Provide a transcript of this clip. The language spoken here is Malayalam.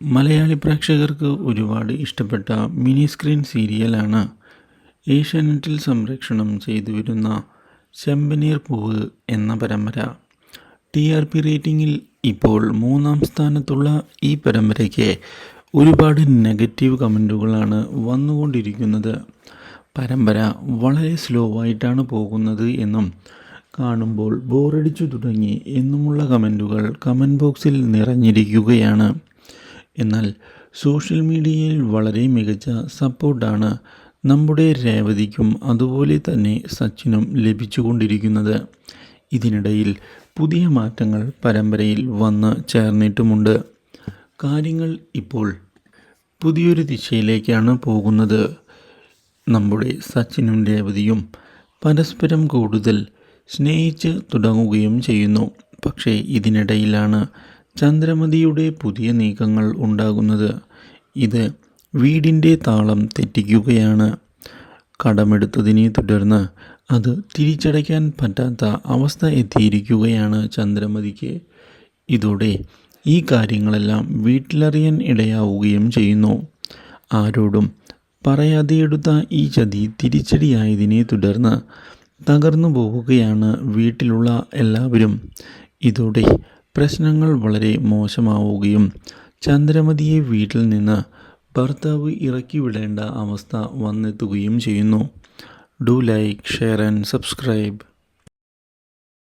മലയാളി പ്രേക്ഷകർക്ക് ഒരുപാട് ഇഷ്ടപ്പെട്ട മിനി സ്ക്രീൻ സീരിയലാണ് ഏഷ്യാനെറ്റിൽ സംരക്ഷണം ചെയ്തു വരുന്ന ചെമ്പനീർ പൂവ് എന്ന പരമ്പര. ടി ആർ പി റേറ്റിംഗിൽ ഇപ്പോൾ മൂന്നാം സ്ഥാനത്തുള്ള ഈ പരമ്പരയ്ക്ക് ഒരുപാട് നെഗറ്റീവ് കമന്റുകളാണ് വന്നുകൊണ്ടിരിക്കുന്നത്. പരമ്പര വളരെ സ്ലോ ആയിട്ടാണ് പോകുന്നത് എന്നും കാണുമ്പോൾ ബോറടിച്ചു തുടങ്ങി എന്നുമുള്ള കമന്റുകൾ കമന്റ് ബോക്സിൽ നിറഞ്ഞിരിക്കുകയാണ്. എന്നാൽ സോഷ്യൽ മീഡിയയിൽ വളരെ മികച്ച സപ്പോർട്ടാണ് നമ്മുടെ രേവതിക്കും അതുപോലെ തന്നെ സച്ചിനും ലഭിച്ചുകൊണ്ടിരിക്കുന്നത്. ഇതിനിടയിൽ പുതിയ മാറ്റങ്ങൾ പരമ്പരയിൽ വന്ന് ചേർന്നിട്ടുമുണ്ട്. കാര്യങ്ങൾ ഇപ്പോൾ പുതിയൊരു ദിശയിലേക്കാണ് പോകുന്നത്. നമ്മുടെ സച്ചിനും രേവതിയും പരസ്പരം കൂടുതൽ സ്നേഹിച്ച് തുടങ്ങുകയും ചെയ്യുന്നു. പക്ഷേ ഇതിനിടയിലാണ് ചന്ദ്രമതിയുടെ പുതിയ നീക്കങ്ങൾ ഉണ്ടാകുന്നത് ഇത് വീടിന്റെ താളം തെറ്റിക്കുകയാണ്. കടമെടുത്തതിനെ തുടർന്ന് അത് തിരിച്ചടയ്ക്കാൻ പറ്റാത്ത അവസ്ഥ എത്തിയിരിക്കുകയാണ് ചന്ദ്രമതിക്ക്. ഇതോടെ ഈ കാര്യങ്ങളെല്ലാം വീട്ടിലറിയാൻ ഇടയാവുകയും ചെയ്യുന്നു. ആരോടും പറയാതെ എടുത്ത ഈ ചതി തിരിച്ചടിയായതിനെ തുടർന്ന് തകർന്നു പോവുകയാണ് വീട്ടിലുള്ള എല്ലാവരും. ഇതോടെ പ്രശ്നങ്ങൾ വളരെ മോശമാവുകയും ചന്ദ്രമതിയെ വീട്ടിൽ നിന്ന് ഭർത്താവ് ഇറക്കി വിടേണ്ട അവസ്ഥ വന്നെത്തുകയും ചെയ്യുന്നു. Do like share and subscribe.